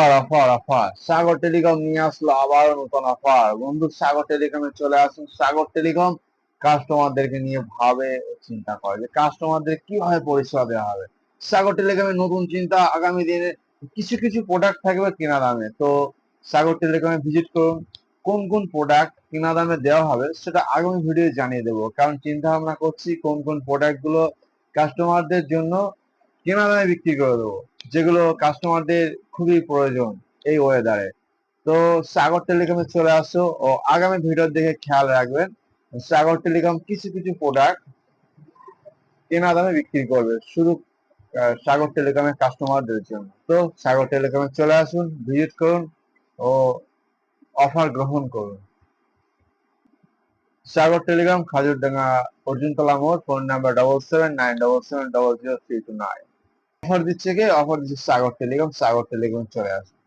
Offer offer offer Sagar telecom নিয়ে আসলো আবার নতুন অফার বন্ধু, সাগর টেলিকমে চলে আসুন। সাগর টেলিকম কাস্টমারদেরকে নিয়ে ভাবে চিন্তা করে যে কাস্টমারদের কীভাবে পরিষেবা দেওয়া হবে। সাগর টেলিকমের নতুন চিন্তা আগামী দিনে কিছু কিছু প্রোডাক্ট থাকবে কেনা দামে। তো সাগর টেলিকমে ভিজিট করুন, কোন কোন প্রোডাক্ট কেনা দামে দেওয়া হবে সেটা আগামী ভিডিও জানিয়ে দেবো। কারণ চিন্তা ভাবনা করছি কোন কোন প্রোডাক্টগুলো কাস্টমারদের জন্য কেনা দামে বিক্রি করে দেবো। যেগুলো কাস্টমারদের খুবই প্রয়োজন এই ওয়েদারে তো সাগর টেলিকমে চলে আসো ও আগামী ভিডিওর দিকে খেয়াল রাখবেন। সাগর টেলিকম কিছু কিছু প্রোডাক্ট কেনা দামে বিক্রি করবে শুধু সাগর টেলিকমের কাস্টমারদের জন্য। তো সাগর টেলিকমে চলে আসুন ভিজিট করুন ও অফার গ্রহণ করুন। সাগর টেলিকম খাজুরডাঙ্গা, অর্জুনতলা মোড় phone number double seven nine double seven double zero three two nine offer দিচ্ছে কে? অফার দিচ্ছে সাগর টেলিকম সাগর টেলিকম চলে আসুন